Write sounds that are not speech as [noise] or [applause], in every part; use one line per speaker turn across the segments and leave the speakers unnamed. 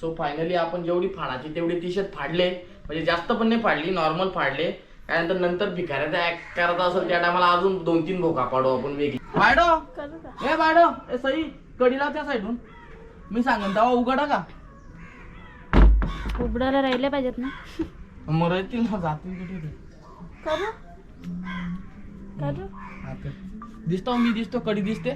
So finally आपण जेवढी फाडाची तेवढी टी शर्ट फाडले. म्हणजे जास्त पण नाही फाडली नॉर्मल फाडले. त्यानंतर नंतर भिकाऱ्याचा ऍक्ट करायचा असेल त्या टायमाला अजून दोन तीन भोका पाडू आपण वेगळी. बायडो ए बायडो ए सई कडीला त्या साईडून मी सांगेन तेव्हा उघडा का?
उघडायला राहिले पाहिजेत ना.
मग ना जातील कुठे. दिसतो मी दिसतो कडी दिसते.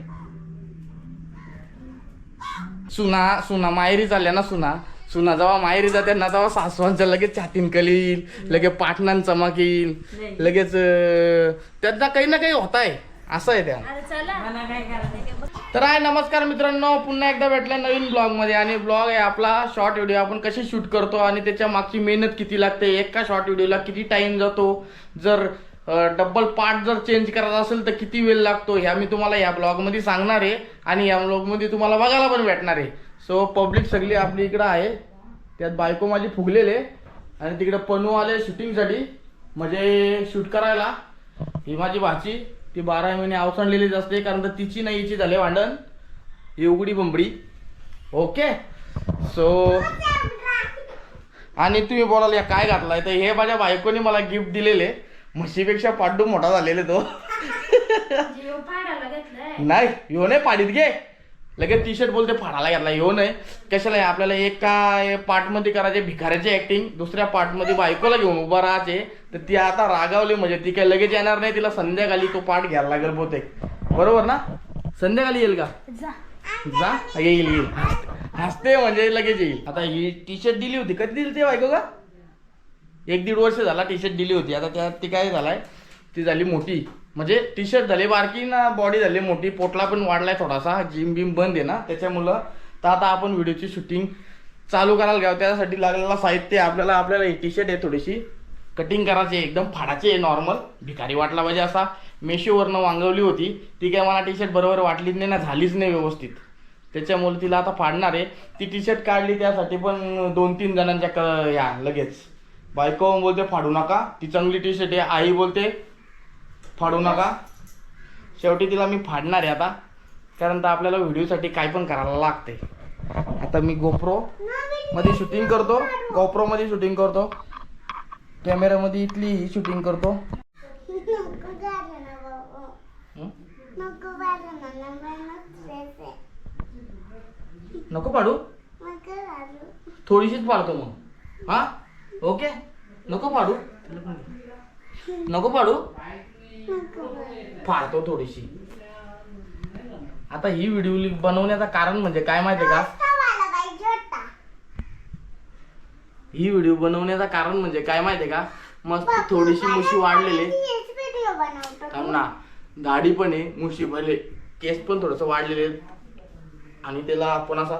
सुना सुना माहेरी चालल्या ना सुना. सुना जेव्हा माहेरी जाते ना तेव्हा सासवांचं लगेच छातीन कलील लगेच पाटणान चमकील लगेच अं, त्यांचा काही ना काही होत आहे असं आहे त्या.
अरे चला.
तर आहे नमस्कार मित्रांनो. पुन्हा एकदा भेटल्या नवीन ब्लॉगमध्ये आणि ब्लॉग आहे आपला शॉर्ट व्हिडिओ आपण कसे शूट करतो आणि त्याच्या मागची मेहनत किती लागते? एका शॉर्ट व्हिडिओला किती टाइम जातो? जर डबल पार्ट जर चेंज करायचा असेल तर किती वेळ लागतो ह्या मी तुम्हाला या ब्लॉगमध्ये सांगणार आहे आणि या ब्लॉगमध्ये तुम्हाला बघायला पण भेटणार आहे. सो पब्लिक सगळी आपली इकडं आहे. त्यात बायको माझी फुगलेले आणि तिकडे पनू आले शूटिंगसाठी म्हणजे शूट करायला. ही माझी भाची. ती बारा महिने अवसणलेलीच असते कारण तर तिची नाही हिची झाले भांडण. ही उघडी बंबडी. ओके सो आणि तुम्ही बोलाल या काय घातलाय? तर हे माझ्या बायकोने मला गिफ्ट दिलेले. म्हशीपेक्षा पाड्डू मोठा झालेले तो.
जीव फाडायला घेतलाय.
नाही ह्यो नाही पाडीत घे लगेच टी शर्ट बोलते फाडायला घेतला ह्यो नाही. कशाला आहे? आपल्याला एका पार्टमध्ये करायचे भिकाऱ्याची ऍक्टिंग दुसऱ्या पार्टमध्ये बायकोला घेऊन उभा राहायचे. तर ती आता रागावली म्हणजे ती काय लगेच येणार नाही तिला संध्याकाळी तो पार्ट घ्यायला लागेल बहुतेक. बरोबर ना? संध्याकाळी येईल का?
जा.
जा येईल येईल. हसते म्हणजे लगेच येईल. आता ही टी शर्ट दिली होती कधी दिली ते बायको का एक दीड वर्ष झाला टी शर्ट दिली होती. आता त्यात ती काय झालाय? ती झाली मोठी. म्हणजे टी शर्ट झाली बारकी ना बॉडी झाली मोठी. पोटला पण वाढलाय थोडासा. जिम बिम बंद आहे ना. त्याच्यामुळं तर आता आपण व्हिडिओची शूटिंग चालू करायला घ्यावं. त्यासाठी लागलेलं साहित्य आपल्याला आपल्याला टी शर्ट आहे थोडीशी. कटिंग करायची आहे, एकदम फाडाची आहे नॉर्मल भिकारी वाटला पाहिजे असा. मेशोवरनं वांगवली होती. ती काय मला टी शर्ट बरोबर वाटलीच नाही ना झालीच नाही व्यवस्थित. त्याच्यामुळे तिला आता फाडणार आहे. ती टी शर्ट काढली त्यासाठी पण दोन तीन जणांच्या क या लगेच. बायको बोलते फाडू नका. ती चांगली टी शर्ट आहे आई बोलते फाडू नका. शेवटी तिला मी फाडणार आहे आता कारण तर आपल्याला व्हिडिओसाठी काय पण करायला लागते. आता मी गोप्रो मध्ये शूटिंग करतो गोप्रो मध्ये शूटिंग करतो कॅमेरामध्ये इथली ही शूटिंग करतो? नको पाडू थोडीशीच पाडतो मग. हा? ओके? नको पाडू नको पाडू फाडतो थोडीशी. आता ही व्हिडिओ बनवण्याचं कारण म्हणजे काय माहितीये का? ही व्हिडिओ बनवण्याचं कारण म्हणजे काय माहितीये का? मस्त थोडीशी मुशी वाढलेली. थांब ना. दाढी पण आहे मुशी भले केस पण थोडस वाढलेले. आणि त्याला आपण असा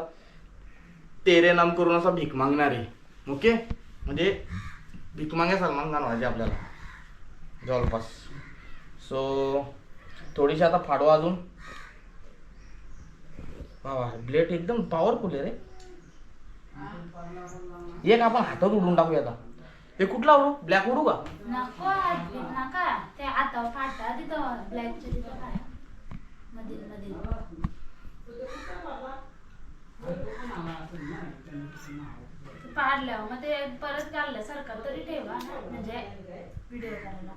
तेरे नाम करून असा भीक मागणार आहे. ओके? म्हणजे भीक मागे सलमान खान व्हायचे आपल्याला. जवळपास. सो थोडीशी आता फाडू अजून. वा ब्लेड एकदम पॉवरफुल आहे रे. एक आपण हातात उडून टाकूया आता. ते कुठला उडू? ब्लॅक उडू का?
नको पाडल्यावर मग ते परत घालल्यासारखं तरी ठेवा. ना म्हणजे व्हिडिओ करायला.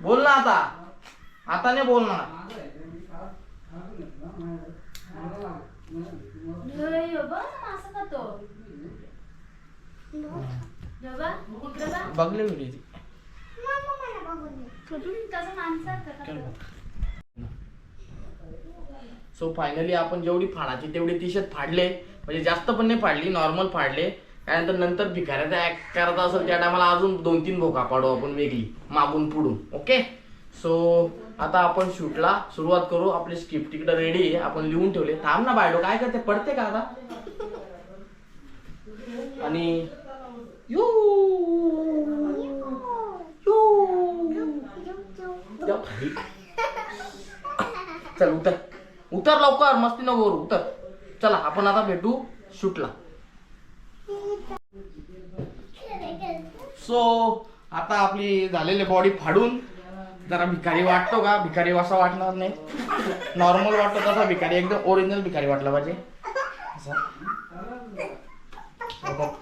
बोल ना आता. आता नाही बोल ना
लय बघ ना असं खातो बघ, इकडं बघ.
बघले व्हिडिओ
कुठून तसं माणसाचं खातो.
सो फायनली आपण जेवढी फाडाची तेवढी टी शर्ट फाडले. म्हणजे जास्त पण नाही फाडली नॉर्मल फाडले. त्यानंतर नंतर भिकाऱ्याचा ऍक्ट करायचा असेल त्या टायमाला अजून दोन तीन भोका पाडू आपण वेगळी मागून पुढून. ओके सो आता आपण शूटला सुरुवात करू. आपली स्क्रिप्ट तिकडे रेडी आहे. आपण लिहून ठेवले. थांब ना बायडो काय करते? पडते का आता? आणि यू. चल उतर. उतर लवकर मस्ती नको करू उतर. चला आपण आता भेटू शूटला. सो आता आपली झालेली बॉडी फाडून जरा भिकारी वाटतो का? भिकारी असा वाटणार नाही. नॉर्मल वाटतो तसा भिकारी एकदम ओरिजिनल भिकारी वाटला पाहिजे.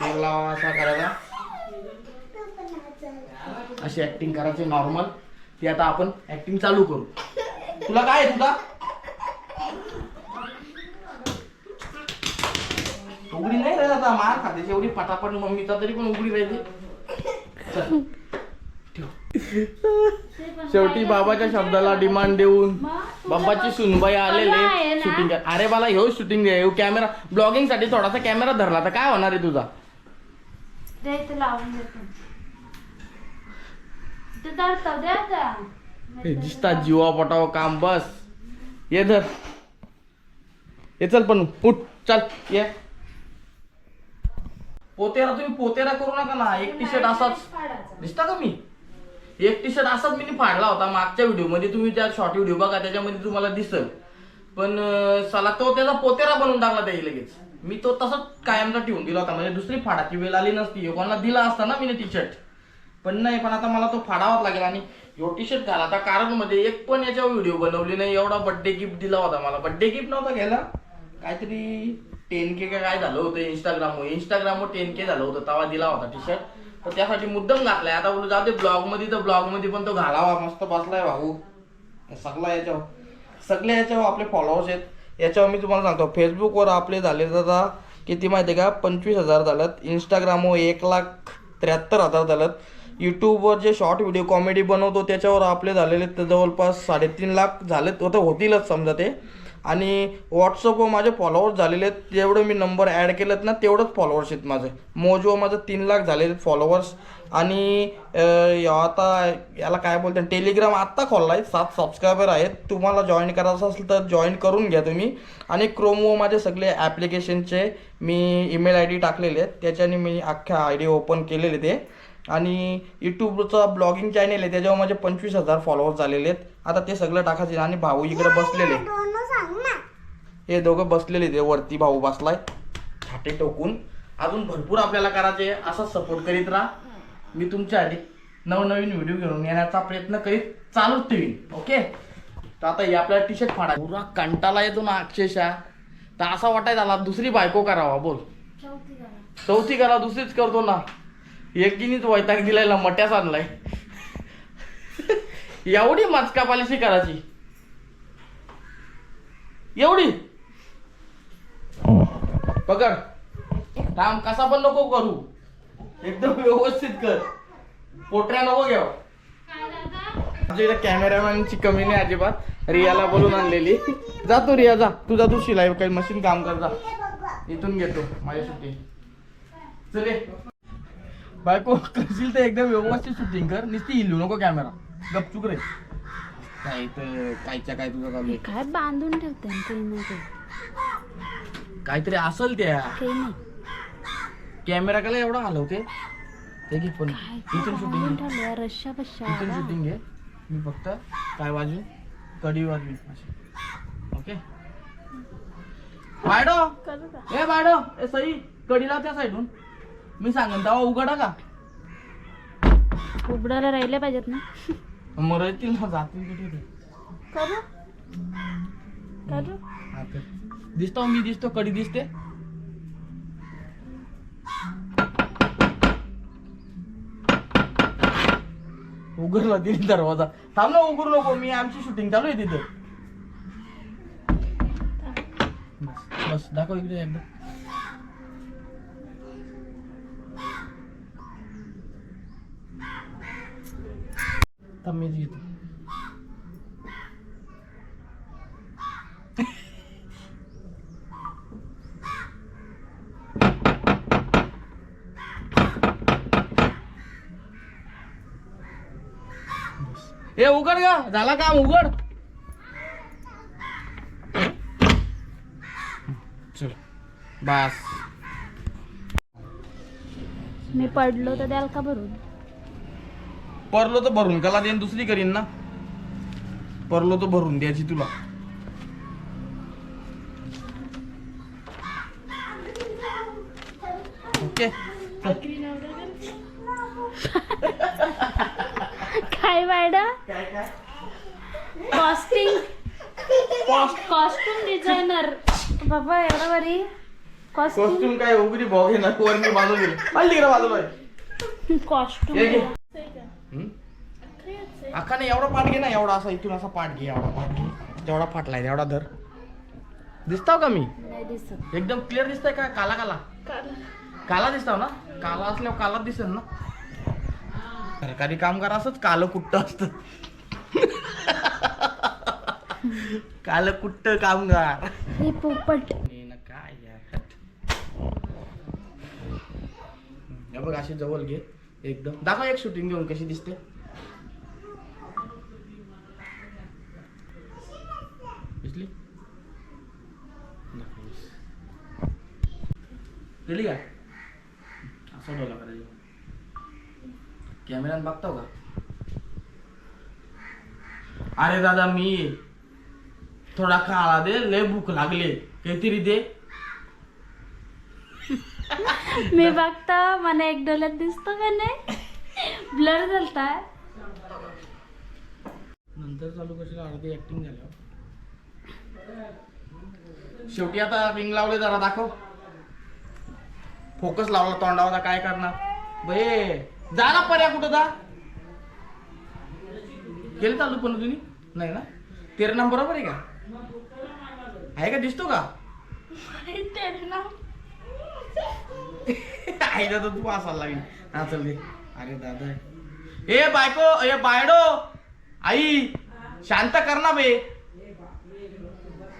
तेल लावा असा करायचा अशी ऍक्टिंग करायची नॉर्मल ती आता आपण ऍक्टिंग चालू करू. तुला काय आहे तुला उघडी नाही राहत आता मार खाते. एवढी पटापट मम्मीचा तरी पण उघडी राहते. ठेव. शेवटी बाबाच्या शब्दाला डिमांड देऊन बाबाची सुनबाई आलेले. शूटिंग अरे मला ह्यो शूटिंग आहे. कॅमेरा ब्लॉगिंगसाठी थोडासा कॅमेरा धरला तर काय होणार आहे तुझा? हे दिसता जीवा पटाव काम बस. ये धर. ये चल पण उठ चल. ये. पोतेरा तुम्ही पोतेरा करू नका ना. एक टी शर्ट असाच. दिसता का मी? एक टी शर्ट असाच मी फाडला होता मागच्या व्हिडिओमध्ये तुम्ही त्या शॉर्ट व्हिडिओ बघा त्याच्यामध्ये तुम्हाला दिसल. पण साला तो त्याचा पोतेरा बनवून टाकला त्याची लगेच. मी तो तसाच कायमचा ठेवून दिला होता. म्हणजे दुसरी फाडाची वेळ आली नसती. कोणाला दिला असता ना मी टी शर्ट पण नाही पण आता मला तो फाडावाच लागेल. आणि ह्यो टी शर्ट घालाता कारण मध्ये एक पण याच्यावर व्हिडिओ बनवली नाही. एवढा बर्थडे गिफ्ट दिला होता मला. बर्थडे गिफ्ट नव्हता घ्यायला. काहीतरी टेन के काय झालं होतं इंस्टाग्रामवर इंस्टाग्रामवर टेन के झालं होतं तेव्हा दिला होता टी शर्ट तर त्यासाठी मुद्दम घातलाय. आता बोलू जाऊ दे ब्लॉगमध्ये तर ब्लॉगमध्ये पण तो घालावा मस्त बसलाय भाऊ. सगळा याच्यावर. सगळे याच्यावर आपले फॉलोअर्स आहेत. याच्यावर मी तुम्हाला सांगतो फेसबुकवर आपले झाले आता किती माहिती आहे का? पंचवीस हजार झालेत इंस्टाग्रामवर एक लाख त्र्याहत्तर हजार झालेत यूट्यूबवर जे शॉर्ट व्हिडिओ कॉमेडी बनवतो त्याच्यावर आपले झालेले तर जवळपास साडेतीन लाख झालेत. होतं होतीलच समजा ते. आणि व्हॉट्सअपवर माझे फॉलोअर्स झालेले आहेत. जेवढे मी नंबर ॲड केलेत ना तेवढंच फॉलोअर्स आहेत माझे. मोजवर माझं तीन लाख झालेले फॉलोअर्स आणि आता याला काय बोलते टेलिग्राम आत्ता खोलला आहे सात सबस्क्रायबर आहेत. तुम्हाला जॉईन करायचं असेल तर जॉईन करून घ्या तुम्ही. आणि क्रोमो माझे सगळे ॲप्लिकेशनचे मी ईमेल आय डी टाकलेले आहेत. त्याच्याने मी अख्ख्या आय डी ओपन केलेले ते. आणि यूट्यूबचा ब्लॉगिंग चॅनेल आहे. त्याच्यावर माझे पंचवीस हजार फॉलोअर्स झालेले आहेत. आता ते सगळं टाकायचे आणि भाऊ इकडे बसलेले. हे दोघं बसलेले ते वरती भाऊ बसलाय. छाटे टोकून. अजून भरपूर आपल्याला करायचे असा सपोर्ट करीत राहा. मी तुमच्यासाठी नवनवीन व्हिडिओ घेऊन येण्याचा प्रयत्न करीत चालूच ठेवीन. ओके तर आता हे आपल्याला टी शर्ट फाडा. पुरा कंटाला येतो ना अक्षरशः. तर असा वाटाय झाला दुसरी बायको करावा बोल.
चौथी करा.
चौथी करा दुसरीच करतो ना. एकीनीच वैताग दिलाय मट्याच आणलाय. [laughs] एवढी मचका पॉलिसी करायची. एवढी. पकड. काम कसा पण नको करू. एकदम व्यवस्थित कर. पोटऱ्या नको घेऊ. आमच्या इथे कॅमेरामॅनची कमी नाही अजिबात. रियाला बोलून आणलेली. जा तू रिया जा. तुझा तू शिलाई काही मशीन काम कर जा. इथून घेतो. माझी सुट्टी. चले बायको करशील तर एकदम व्यवस्थित शूटिंग कर. नुसती हिलू नको कॅमेरा गपचूक रे. काय तर कायच्या काय तुझं चालू आहे?
काय बांधून ठेवते ते. नको
काहीतरी असल त्या.
काही नाही.
कॅमेरा काला एवढा हलवते ते घे पण
काय
इथून
बांधून
शूटिंग
ठेवलं रश्या
इथून
बश्या
शूटिंग घे. मी फक्त काय वाजवी कडी वाजवी अशी ओके? बायडो!
करू का?
ए बायडो! ए सई कडीला त्या साईडून. मी सांगेन तेव्हा उघडा का?
उघडायला राहिले पाहिजेत ना. [laughs]
येतील ना जातील कुठे
करू करू.
दिसतो मी दिसतो कडी दिसते. उघडला दिली दरवाजा. थांब ना उघडू नको. मी आमची शूटिंग चालू आहे तिथं. बस बस. दाखव इकडे एकदा. मीच घेतो ए उघड का झाला काम उघड चल बस
मी पडलो तर द्याल का भरून?
परलो तर भरून. कला देईन दुसरी करीन ना. परलो तर भरून द्यायची तुला. ओके.
काय काय मॅडम?
काय काय?
कॉस्टिंग. Costume designer. बाबा एवढं बरी कॉस्ट्युम.
कॉस्ट्युम काय उघडी भाऊ घे ना वर मी बाजू गेले पाहिजे घे.
कॉस्ट्युम?
नाही एवढा पाठ घे ना एवढा असा इथून असा पाठ घे एवढा पाठ घे. जेवढा फाटलाय तेवढा धर. दिसताव का मी?
नाही दिसत.
एकदम क्लिअर दिसतंय का? काला काला. काला. दिसताव ना? काला असल्यावर काला दिसेल ना? सरकारी कामगार असंच कालं कुट्ट असत. काल कुट्ट कामगार.
हे पोपट.
ना काय यार. बघ अशी जवळ घे. एकदम. दाखव एक शूटिंग घेऊन कशी दिसते. दिली का असं डोला करायचं कॅमेऱ्यात बघताव का अरे दादा मी थोडा खाला दे लय भूक लागले. काहीतरी दे. [laughs]
मी बघता मला एक डोळ्यात दिसतो का नाही? ब्लर झालता.
नंतर चालू कशी अर्धी ऍक्टिंग झाल्यावर. शेवटी आता रिंग लावले जरा दाखव. फोकस लावला तोंडावर काय करणार? बे जा ना पर्या कुठं जा. केलं चालू पण तुम्ही नाही ना? तेरा नंबर बरोबर आहे का? आहे का? दिसतो का? [laughs] आई दादा तू असायला लागली. हा चल दे. अरे दादा. ए बायको ए बायडो. आई शांत कर ना बे.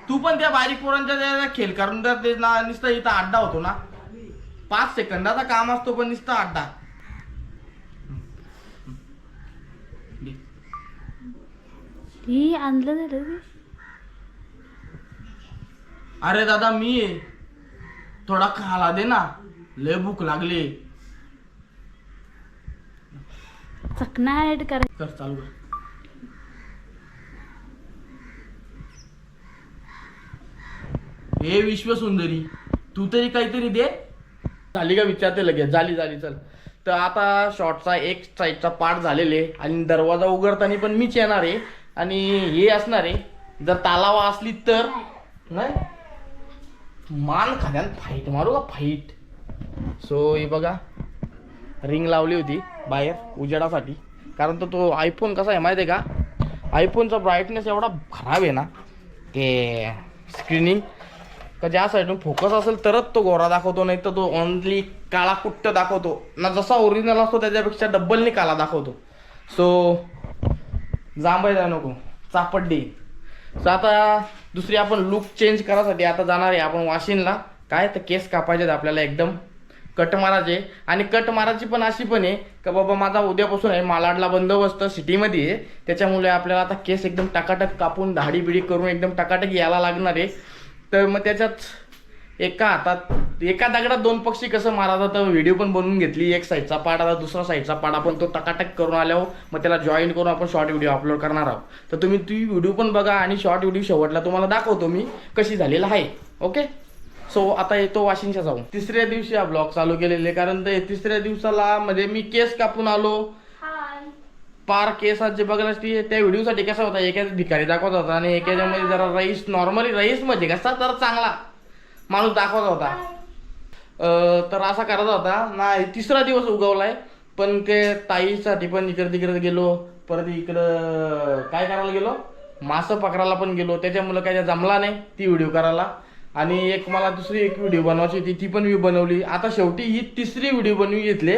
तू पण त्या बारीक पोरांच्या खेळ करून ना नुसतं इथं अड्डा होतो ना. पाच सेकंदाचा काम असतो पण नुसतं अड्डा.
ही आणलं.
अरे दादा मी आहे. थोडा खाला दे ना लय भूक लागली
चकना ऍड कर
कर चालू कर हे विश्वसुंदरी तू तरी काहीतरी दे झाली का विचारते लगेच. झाली झाली चल. तर आता शॉर्टचा एक साईडचा पार्ट झालेले आणि दरवाजा उघडताना पण मीच येणार आहे आणि हे असणार आहे. जर तालावा असली तर नाही? मान खाण्यात फाईट मारू का फाईट सो हे बघा. रिंग लावली होती बाहेर उजेडासाठी. कारण तो तो आयफोन कसा आहे माहिती आहे का आयफोनचा ब्राईटनेस एवढा खराब आहे ना ते स्क्रीनिंग का ज्या साईडून फोकस असेल तरच तो गोरा दाखवतो नाही तर तो ओनली काळा कुट्ट दाखवतो. ना जसा ओरिजिनल असतो त्याच्यापेक्षा डब्बलनी काळा दाखवतो. सो जांबाय जा नको. चापट देईन सो आता दुसरी आपण लुक चेंज करायसाठी आता जाणार आहे आपण वाशिनला काय तर केस कापायचे आहेत आपल्याला एकदम. कट मारायचे. आणि कट मारायची पण अशी पण आहे का बाबा माझा उद्यापासून आहे मालाडला बंदोबस्त सिटीमध्ये आहे. त्याच्यामुळे आपल्याला आता केस एकदम टाकाटक कापून धाडी बिडी करून एकदम टाकाटक यायला लागणार आहे. तर मग त्याच्यात एका हातात एका दगडात दोन पक्षी कसं मारा तर व्हिडिओ पण बनवून घेतली. एक साईडचा पाड आता दुसरा साईडचा पाड. आपण तो टकाटक करून आल्यावर मग त्याला जॉईन करून आपण शॉर्ट व्हिडिओ अपलोड करणार आहोत. तर तुम्ही ती व्हिडिओ पण बघा आणि शॉर्ट व्हिडिओ शेवटला तुम्हाला दाखवतो मी कशी झालेला आहे. ओके सो आता येतो वाशिंगच्या जाऊन. तिसऱ्या दिवशी हा ब्लॉग चालू केलेले. कारण ते तिसऱ्या दिवसाला म्हणजे मी केस कापून आलो. पार जे बघायला ती त्या व्हिडिओसाठी कसा होता? एकाच भिकारी दाखवत होता आणि एकाच्यामध्ये जरा रईस नॉर्मली रईसमध्ये कसा? तर चांगला माणूस दाखवत होता. तर असा करायचा होता. नाही तिसरा दिवस उगवलाय. पण ते ताईसाठी पण इकडे तिकडे गेलो. परत इकडं काय करायला गेलो? मासं पकडायला पण गेलो. त्याच्यामुळं काय जमला नाही ती व्हिडिओ करायला. आणि एक मला दुसरी एक व्हिडिओ बनवायची होती ती पण मी बनवली. आता शेवटी ही तिसरी व्हिडिओ बनवी घेतले.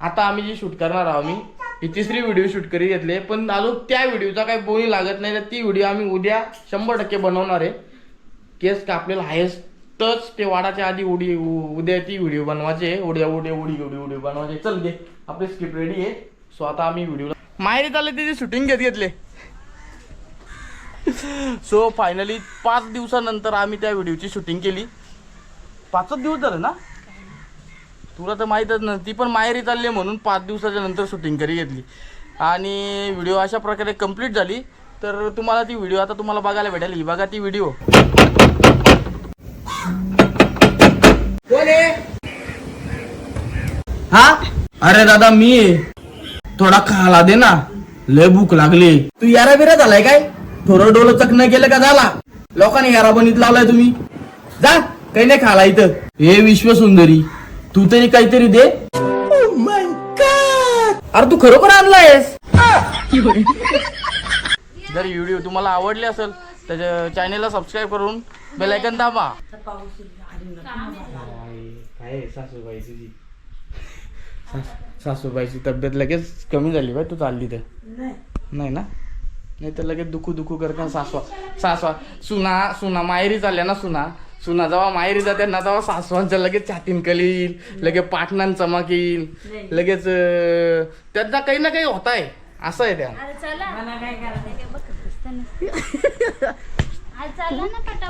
आता आम्ही जी शूट करणार आहोत आम्ही ही तिसरी व्हिडिओ शूट करी घेतले पण अजून त्या व्हिडिओचा काही बोली लागत नाही तर ती व्हिडिओ आम्ही उद्या शंभर टक्के बनवणार आहे. केस कापलेला आहेच ते वाडाच्या आधी उडी उद्या ती व्हिडिओ बनवायचे उड्या उड्या उडी उडी उडी बनवायचे चल दे आपली स्क्रिप्ट रेडी आहे. सो आता आम्ही व्हिडिओला माहेरी चालले तिथे शूटिंग घेत घेतले. सो फायनली पाच दिवसानंतर आम्ही त्या व्हिडिओची शूटिंग केली. पाचच दिवस झाले ना? तुला तर माहीतच ना ती पण माहेरी चालली म्हणून पाच दिवसाच्या नंतर शूटिंग करी घेतली. आणि व्हिडिओ अशा प्रकारे कंप्लीट झाली. तर तुम्हाला ती व्हिडिओ आता तुम्हाला बघायला भेटेल. ही बघा ती व्हिडिओ हा? अरे दादा मी. थोडा खाला दे ना. लय भूक लागली. तू यारा बिरा झालाय काय? थोडं डोलं चकणं केलं का झाला? लोकांनी यारा बनीत लावलाय तुम्ही. जा काही नाही खाला इथं. हे विश्व सुंदरी तू तरी काहीतरी दे. अरे तू खरोखर आणलायस? जर व्हिडिओ तुम्हाला आवडले असेल तर चॅनेलला सबस्क्राईब करून बेल आयकन दाबा. काय सासूबाई तुझी? सासूबाईची तब्येत लगेच कमी झाली बाय तू चालली तर. नाही ना? नाही तर लगेच दुखू दुखू करता सासवा सासवा. सुना सुना माहेरी चालल्या ना सुना? सुना जेव्हा माहेरी जाते ना तेव्हा सासवांचं लगेच छातीन कलील लगेच पाटणान चमक येईल लगेच त्यांना काही ना काही होत आहे असं आहे त्या [laughs]